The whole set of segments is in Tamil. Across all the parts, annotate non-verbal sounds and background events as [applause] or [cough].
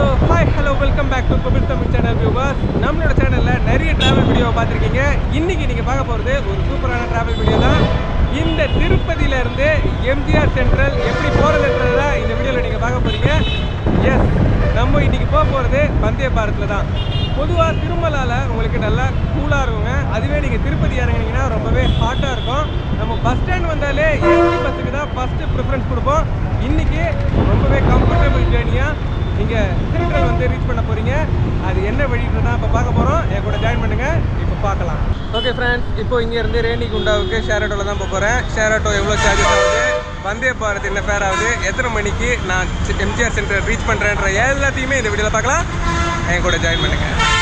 So hi hello welcome back to Kapil Tamil channel viewers நம்மளோட சேனலில் நிறைய ட்ராவல் வீடியோ பார்த்துருக்கீங்க. இன்றைக்கி நீங்கள் பார்க்க போகிறது ஒரு சூப்பரான ட்ராவல் வீடியோ தான். இந்த திருப்பதியிலேருந்து எம்ஜிஆர் சென்ட்ரல் எப்படி போகிறதுன்றத இந்த வீடியோவில் நீங்கள் பார்க்க போகிறீங்க எஸ் நம்ம இன்றைக்கி போக போகிறது வந்தே பாரத்தில் தான். பொதுவாக திருமலால் உங்களுக்கு நல்லா கூலாக இருக்குங்க. அதுவே நீங்கள் திருப்பதி இறங்குனீங்கன்னா ரொம்பவே ஹாட்டாக இருக்கும். நம்ம பஸ் ஸ்டாண்ட் வந்தாலே ஏசி பஸ்ஸுக்கு தான் ஃபஸ்ட்டு ப்ரிஃபரன்ஸ் கொடுப்போம். இன்றைக்கி ரொம்பவே கம்ஃபர்டபுள் ஜேர்னியாக நீங்கள் திருக்குறள் வந்து ரீச் பண்ண போகிறீங்க அது என்ன வழின்னு தான் இப்போ பார்க்க போகிறோம் என் கூட ஜாயின் பண்ணுங்கள் இப்போ பார்க்கலாம். ஓகே ஃப்ரெண்ட்ஸ் இப்போ இங்கேருந்து ரேணிகுண்டாவுக்கு ஷேர் ஆட்டோவில் தான் போக போகிறேன் ஷேர் ஆட்டோ எவ்வளோ சார்ஜஸ் ஆகுது? வந்தே பாரத் என்ன ஃபேர் ஆகுது? எத்தனை மணிக்கு நான் எம்ஜிஆர் சென்டர் ரீச் பண்ணுறேன்ற எல்லாத்தையுமே இந்த வீடியோவில் பார்க்கலாம். என் கூட ஜாயின் பண்ணுங்கள்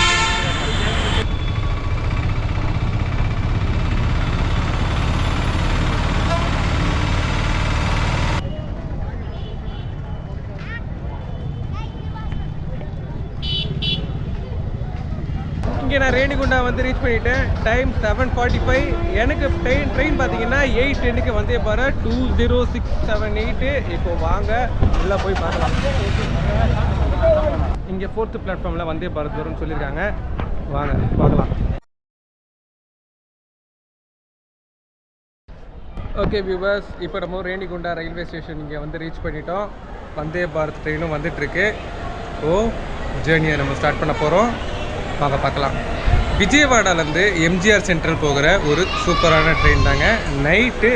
இங்கே நான் ரேணிகுண்டா வந்து ரீச் பண்ணிட்டேன். டைம் செவன் ஃபார்ட்டி ஃபைவ் எனக்கு ட்ரெயின் ட்ரெயின் பார்த்தீங்கன்னா எயிட் டென்னுக்கு வந்தே பாரு two zero six seven eight இப்போ வாங்க எல்லாம் போய் பார்க்கலாம். இங்கே ஃபோர்த்து பிளாட்ஃபார்மில் வந்தே பாரத் வரும்னு சொல்லியிருக்காங்க. வாங்க பார்க்கலாம் ஓகே வியூவர்ஸ் இப்போ நம்ம ரேணிகுண்டா ரயில்வே ஸ்டேஷன் இங்கே வந்து ரீச் பண்ணிட்டோம். வந்தே பாரத் ட்ரெயினும் வந்துட்டுருக்கு ஓ ஜேர்னியை நம்ம ஸ்டார்ட் பண்ண போகிறோம் வாங்க பார்க்கலாம். விஜயவாடாலேருந்து எம்ஜிஆர் சென்ட்ரல் போகிற ஒரு சூப்பரான ட்ரெயின் தாங்க. நைட்டு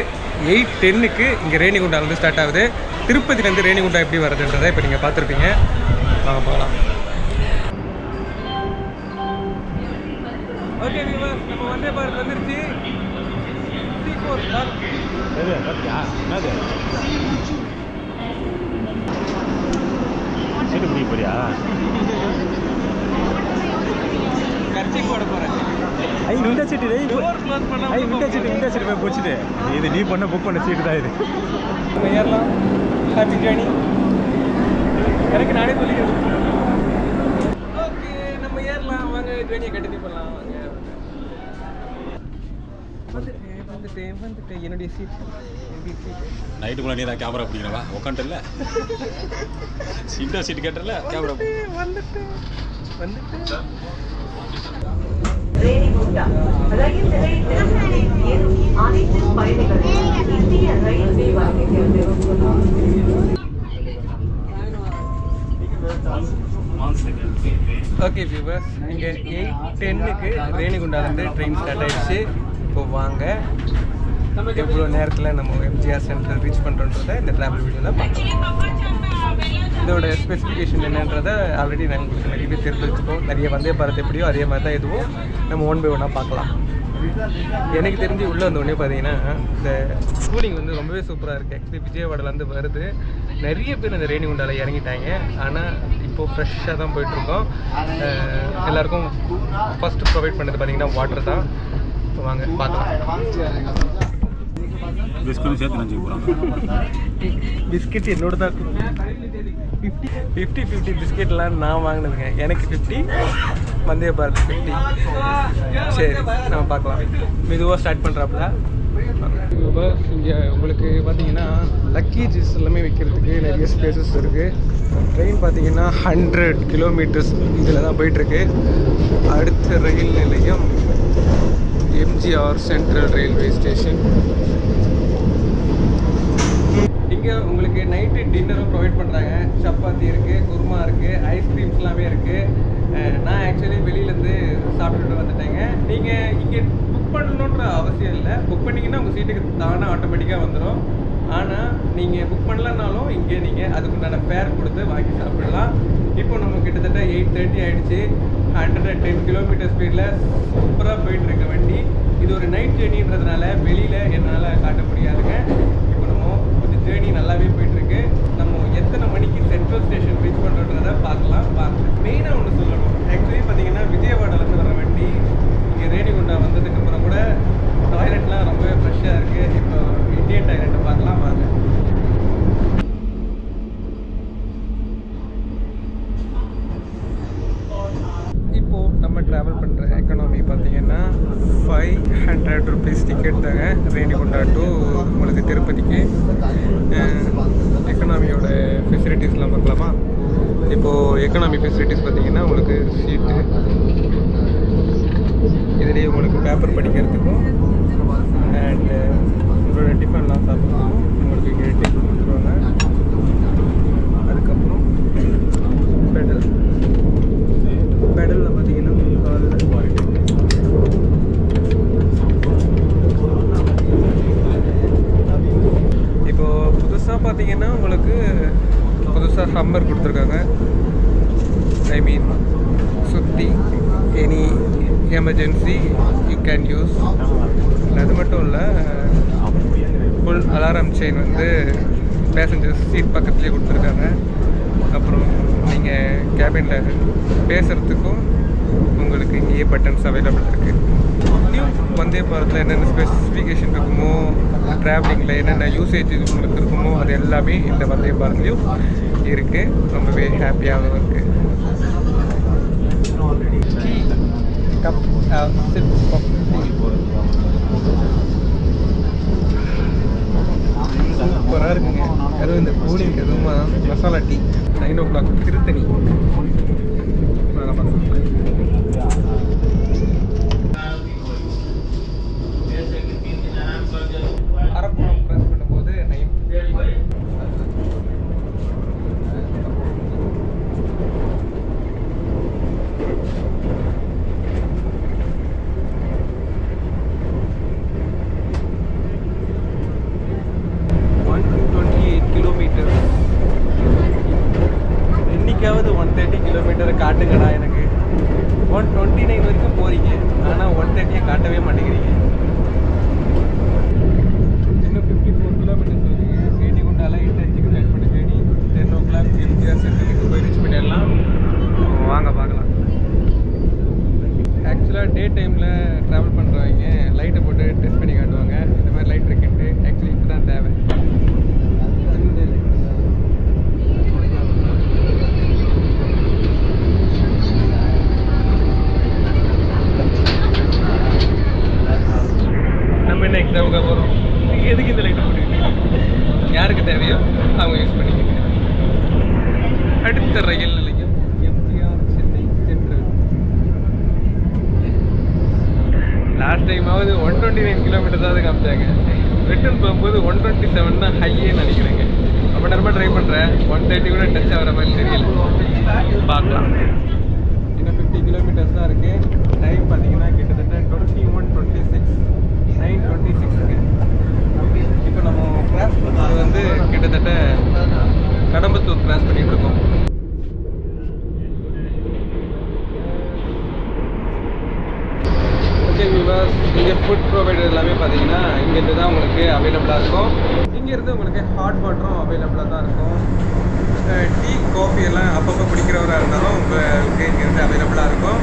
எயிட் டென்னுக்கு இங்கே ரேணிகுண்டாலேருந்து ஸ்டார்ட் ஆகுது. திருப்பதிலேருந்து ரேணிகுண்டா எப்படி வருதுன்றதை இப்போ நீங்கள் பார்த்துருப்பீங்க. வாங்க போகலாம். ஓகே வியூவர்ஸ் நம்ம வந்தே பாரத் வந்துருச்சு. சி ஃபோர் என்னது? போறியா? கட்சி போட போகிறேன் I window seat I window seat window seat போய் போச்சுட்டு. இது நீ பண்ண புக் பண்ண சீட்டு தான் இது. நம்ம ஏறலாம். ஹாப்பி ஜேர்னி எனக்கு நானே சொல்லிக்கிறேன். ஓகே நம்ம ஏறலாம். வாங்க ஜேர்னியை கண்டினியூ பண்ணலாம் வாங்க. வந்துட்டேன் வந்துட்டேன் வந்துட்டேன் என்னுடைய சீட் என்னுடைய சீட் நைட்டுக்குள்ள நீ தான் கேமரா பிடிக்கிறவா உட்காந்துல சீட்டோ சீட்டு [laughs] கேட்டல கேமரா வந்துட்டேன் ரயில் நிலையத்திலிருந்து அனைத்து பயணிகளும் இந்திய ரயில்வே வருகிறது ஓகே வியூவர்ஸ் இங்கே எயிட் டென்னுக்கு ரேணிகுண்டாலேருந்து ட்ரெயின் ஸ்டார்ட் ஆகிடுச்சு இப்போ வாங்க. எவ்வளோ நேரத்தில் நம்ம எம்ஜிஆர் சென்டர் ரீச் பண்ணுறோன்றதை இந்த ட்ராவல் வீடியோவில் பார்க்கலாம். இதோட ஸ்பெசிஃபிகேஷன் என்னன்றதை ஆல்ரெடி நாங்கள் உங்களுக்கு நிறைய பேர் தெரிஞ்சு நிறைய வந்தே பாரத் எப்படியோ அதே மாதிரி தான் இதுவும் நம்ம ஒன் பை ஒன்னாக பார்க்கலாம். எனக்கு தெரிஞ்சு உள்ளே வந்த உடனே பார்த்தீங்கன்னா இந்த கூலிங் வந்து ரொம்பவே சூப்பராக இருக்குது ஆக்சுவலி விஜயவாடாலேருந்து வருது. நிறைய பேர் இந்த ரேணிகுண்டாவில் இறங்கிட்டாங்க. ஆனால் இப்போது ஃப்ரெஷ்ஷாக தான் போயிட்டுருக்கோம். எல்லாருக்கும் ஃபஸ்ட்டு ப்ரொவைட் பண்ணது பார்த்தீங்கன்னா வாட்டர் தான். வாங்க பார்க்கலாம். பிஸ்கெட் என்னோட தான் ஃபிஃப்டி ஃபிஃப்டி ஃபிஃப்டி பிஸ்கெட்லாம் நான் வாங்கினதுங்க. எனக்கு ஃபிஃப்டி வந்தே பாரத் ஃபிஃப்டி சரி நம்ம பார்க்கலாம். மெதுவாக ஸ்டார்ட் பண்ணுறாப்புல இங்கே உங்களுக்கு பார்த்தீங்கன்னா லக்கேஜஸ் எல்லாமே வைக்கிறதுக்கு நிறைய ஸ்பேசஸ் இருக்குது ட்ரெயின் பார்த்தீங்கன்னா ஹண்ட்ரட் கிலோமீட்டர்ஸ் இதில் தான் போயிட்டுருக்கு. அடுத்த ரயில் நிலையம் எம்ஜிஆர் சென்ட்ரல் ரயில்வே ஸ்டேஷன் இங்கே உங்களுக்கு நைட்டு டின்னரும் ப்ரொவைட் பண்ணுறாங்க சப்பாத்தி இருக்குது குருமா இருக்குது ஐஸ்கிரீம்ஸ் எல்லாமே இருக்குது நான் ஆக்சுவலி வெளியிலேருந்து சாப்பிட்டுட்டு வந்துட்டேங்க. நீங்கள் இங்கே புக் பண்ணணுன்ற அவசியம் இல்லை. புக் பண்ணிங்கன்னா உங்கள் சீட்டுக்கு தானாக ஆட்டோமேட்டிக்காக வந்துடும் ஆனால் நீங்கள் புக் பண்ணலனாலும் இங்கே நீங்கள் அதுக்குண்டான ஃபேர் கொடுத்து வாங்கி சாப்பிடலாம். இப்போ நம்ம கிட்டத்தட்ட எயிட் தேர்ட்டி ஆகிடுச்சு ஹண்ட்ரட் அண்ட் டென் கிலோமீட்டர் ஸ்பீடில் சூப்பராக போயிட்டுருக்க வண்டி. இது ஒரு நைட் ஜேர்னின்றதுனால வெளியில் என்னால் காட்ட முடியாதுங்க. ஜேர்னி நல்லாவே போயிட்டுருக்கு. நம்ம எத்தனை மணிக்கு சென்ட்ரல் ஸ்டேஷன் ரீச் பண்ணுறோன்றத பார்க்கலாம். பார்க்கலாம் மெயினாக ஒன்று சொல்லணும். ஆக்சுவலி பார்த்தீங்கன்னா விஜயவாடாலேருந்து வர வண்டி இங்கே ரேணிகுண்டா வந்ததுக்கப்புறம் கூட டாய்லெட்லாம் ரொம்பவே ஃப்ரெஷ்ஷாக இருக்குது இப்போ இந்தியன் டாய்லெட்டை பார்க்கலாம் வாங்க இப்போது நம்ம ட்ராவல் பண்ணுற எக்கனாமி பார்த்தீங்கன்னா ஃபைவ் ஹண்ட்ரட் ருபீஸ் டிக்கெட் தாங்க ரேணிகுண்டா டு உங்களுக்கு திருப்பதிக்கு. எக்கனாமியோட ஃபெசிலிட்டிஸ்லாம் பார்க்கலாமா? இப்போது எக்கனாமி ஃபெசிலிட்டிஸ் பார்த்தீங்கன்னா உங்களுக்கு சீட்டு இதுலேயே உங்களுக்கு பேப்பர் படிக்கிறதுக்கும் அண்டு உங்களோட டிஃபன்லாம் சாப்பிட்றதுக்கும் உங்களுக்கு இங்கே டேபிள் கொடுத்துருவாங்க அதுக்கப்புறம் பெடல் பெடலில் பார்த்தீங்கன்னா இப்போ புதுசாக பார்த்தீங்கன்னா உங்களுக்கு புதுசாக ஹம்மர் கொடுத்துருக்காங்க. ஐ மீன் சுற்றி any emergency you can use அது மட்டும் இல்லை ஃபுல் அலாரம் செயின் வந்து பேசஞ்சர்ஸ் சீட் பக்கத்துலேயே கொடுத்துருக்காங்க. அப்புறம் நீங்கள் கேபினில் பேசுகிறதுக்கும் உங்களுக்கு இங்கேயே பட்டன்ஸ் அவைலபிள் இருக்குது நியூ வந்தே பாரத்தில் என்னென்ன ஸ்பெசிஃபிகேஷன் இருக்குமோ ட்ராவலிங்கில் என்னென்ன யூசேஜ் உங்களுக்கு இருக்குமோ அது எல்லாமே இந்த வந்தே பாரத்லேயும் இருக்குது ரொம்பவே ஹாப்பியாகவும் இருக்குது கப் சிப் சூப்பராக இருக்குங்க. அதுவும் இந்த கூலிங் எதுவும் masala tea. Nine o'clock Tiruttani. まだまだで one twenty seven தான் ஹையே நினைக்கிறேங்க. ரொம்ப நேரமாக ட்ரை பண்ணுறேன் ஒன் தேர்ட்டி கூட டச் ஆகிற மாதிரி தெரியல. பார்க்கலாம். இன்னும் ஃபிஃப்டி கிலோமீட்டர்ஸ் தான் இருக்குது டைம் பார்த்தீங்கன்னா கிட்டத்தட்ட twenty one twenty six nine twenty சிக்ஸுக்கு இப்போ நம்ம கிராஸ் பண்ணுறது வந்து கிட்டத்தட்ட கடம்பத்தூர் கிராஸ் பண்ணிட்டு இருக்கோம். ஓகே இங்கே ஃபுட் ப்ரொவைடர் எல்லாமே பார்த்தீங்கன்னா இங்கேருந்து தான் உங்களுக்கு அவைலபிளாக இருக்கும். இங்கேருந்து உங்களுக்கு ஹாட் வாட்டரும் அவைலபிளாக தான் இருக்கும். டீ காஃபி எல்லாம் அப்பப்போ பிடிக்கிறவராக இருந்தாலும் உங்களுக்கு இங்கேருந்து அவைலபிளாக இருக்கும்.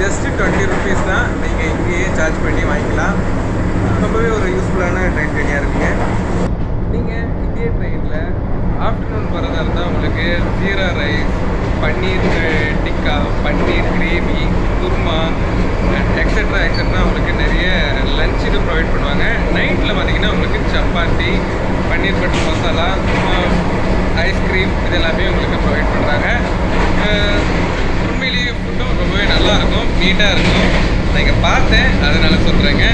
ஜஸ்ட்டு டுவெண்ட்டி ருபீஸ் தான் நீங்கள் இங்கேயே சார்ஜ் பண்ணி வாங்கிக்கலாம். ரொம்பவே ஒரு யூஸ்ஃபுல்லான ட்ரெயின் ஜெர்னியாக இருக்குங்க. நீங்கள் இதே ட்ரெயினில் ஆஃப்டர்நூன் வரதாக இருந்தால் உங்களுக்கு jeera rice paneer tikka paneer gravy kurma extra extra உங்களுக்கு நிறைய லஞ்சுக்கு ப்ரொவைட் பண்ணுவாங்க. நைட்டில் பார்த்தீங்கன்னா உங்களுக்கு chapati paneer butter masala ice cream இது எல்லாமே உங்களுக்கு ப்ரொவைட் பண்ணுறாங்க உண்மையிலேயே ஃபுட்டும் ரொம்பவே நல்லாயிருக்கும் நீட்டாக இருக்கும். பார்த்தேன் அதனால சொல்கிறேங்க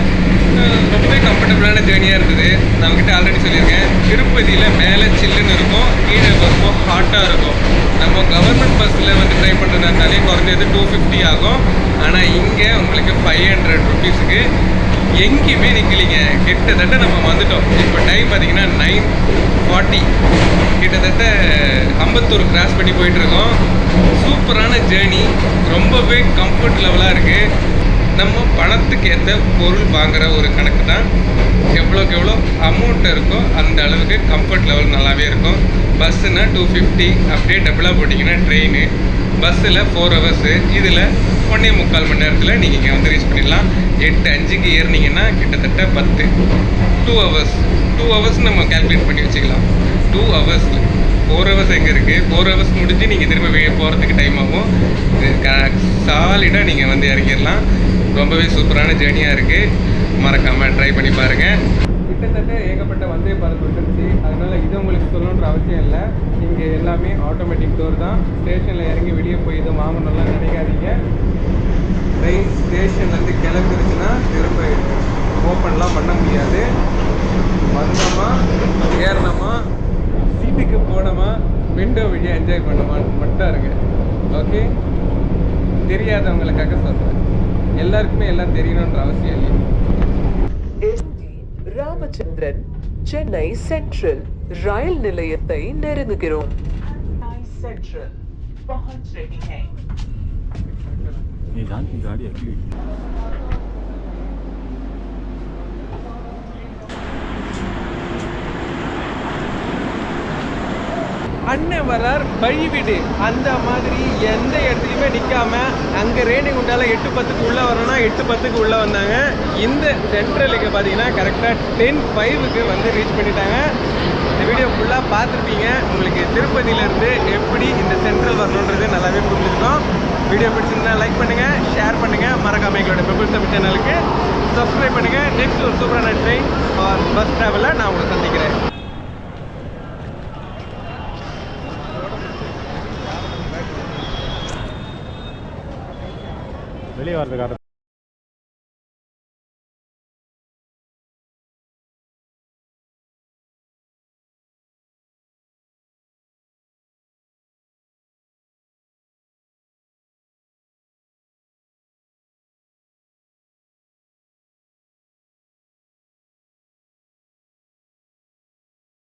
ரொம்பவே கம்ஃபர்டபுளான ஜேர்னியாக இருந்தது. நான் கிட்ட ஆல்ரெடி சொல்லியிருக்கேன். திருப்பதியில் மேலே சில்லுன்னு இருக்கும் கீழே ரொம்ப ஹாட்டாக இருக்கும். நம்ம கவர்மெண்ட் பஸ்ஸில் வந்து ட்ரை பண்ணுறதுனாலே குறைஞ்சது டூ ஃபிஃப்டி ஆகும். ஆனால் இங்கே உங்களுக்கு ஃபைவ் ஹண்ட்ரட் ருபீஸுக்கு எங்கேயுமே நிற்கலிங்க கிட்டத்தட்ட நம்ம வந்துட்டோம். இப்போ டைம் பார்த்தீங்கன்னா நைன் ஃபார்ட்டி கிட்டத்தட்ட அம்பத்தூர் கிராஸ் பண்ணி போயிட்டுருக்கோம் சூப்பரான ஜேர்னி ரொம்பவே கம்ஃபர்ட் லெவலாக இருக்குது நம்ம பணத்துக்கு ஏற்ற பொருள் வாங்குற ஒரு கணக்கு தான் எவ்வளோக்கு எவ்வளோ அமௌண்ட் இருக்கோ அந்த அளவுக்கு கம்ஃபர்ட் லெவல் நல்லாவே இருக்கும். பஸ்ஸுனா டூ ஃபிஃப்டி அப்படியே டபுளாக போட்டிங்கன்னா ட்ரெயின் பஸ்ஸில் ஃபோர் ஹவர்ஸு இதில் ஒன்றே முக்கால் மணி நேரத்தில் நீங்கள் இங்கே வந்து ரீச் பண்ணிடலாம். எட்டு அஞ்சுக்கு ஏறினீங்கன்னா கிட்டத்தட்ட பத்து. டூ ஹவர்ஸ் டூ ஹவர்ஸ் நம்ம கால்குலேட் பண்ணி வச்சுக்கலாம். டூ ஹவர்ஸில் ஃபோர் ஹவர்ஸ் எங்கே இருக்குது ஃபோர் ஹவர்ஸ் முடிஞ்சு நீங்கள் திரும்ப வெளியே போகிறதுக்கு டைம் ஆகும். சாலிடாக நீங்கள் வந்து இறங்கிடலாம். ரொம்பவே சூப்பரான ஜேர்னியாக இருக்குது மறக்காமல் ட்ரை பண்ணி பாருங்கள் கிட்டத்தட்ட ஏகப்பட்ட வந்தே பாரத் வந்துருச்சு. அதனால் இது உங்களுக்கு சொல்லணுன்ற அவசியம் இல்லை. இங்கே எல்லாமே ஆட்டோமேட்டிக் டோர் தான். ஸ்டேஷனில் இறங்கி வெளியே போய் எதுவும் வாங்கணும்லாம் நினைக்காதீங்க. ட்ரெயின் ஸ்டேஷன்லேருந்து கிளம்பிருச்சுன்னா திரும்ப ஓப்பன்லாம் பண்ண முடியாது. வந்தோமா ஏறினோமா சீட்டுக்கு போனோமா விண்டோ வழியாக என்ஜாய் பண்ணோமான்னு மட்டும் இருங்க. ஓகே தெரியாதவங்களுக்காக சொல்கிறேன் எல்லாருக்குமே எல்லாம் தெரியணுன்ற அவசியம் இல்லை எஸ்டி ராமச்சந்திரன் சென்னை சென்ட்ரல் ரயில் நிலையத்தை நெருங்குகிறோம். சென்ட்ரல் அன்னவரார் வழிவிடு அந்த மாதிரி எந்த இடத்துலையுமே நிற்காம அங்கே ரேணிகுண்டால எட்டு பத்துக்கு உள்ளே வரணும்னா எட்டு பத்துக்கு உள்ளே வந்தாங்க. இந்த சென்ட்ரலுக்கு பார்த்தீங்கன்னா கரெக்டாக டென் ஃபைவுக்கு வந்து ரீச் பண்ணிட்டாங்க. இந்த வீடியோ ஃபுல்லாக பார்த்துருப்பீங்க. உங்களுக்கு திருப்பதியிலேருந்து எப்படி இந்த சென்ட்ரல் வரணுன்றது நல்லாவே புரிஞ்சுருக்கோம் வீடியோ பிடிச்சிருந்தா லைக் பண்ணுங்கள் ஷேர் பண்ணுங்கள் மறக்காம எங்களோட பிபிள் தமிழ் சேனலுக்கு சப்ஸ்கிரைப் பண்ணுங்கள் நெக்ஸ்ட் ஒரு சூப்பரான ட்ரெயின் ஆர் பஸ் ட்ராவலில் நான் உங்களை சந்திக்கிறேன். வெளியே வர்றதுக்காக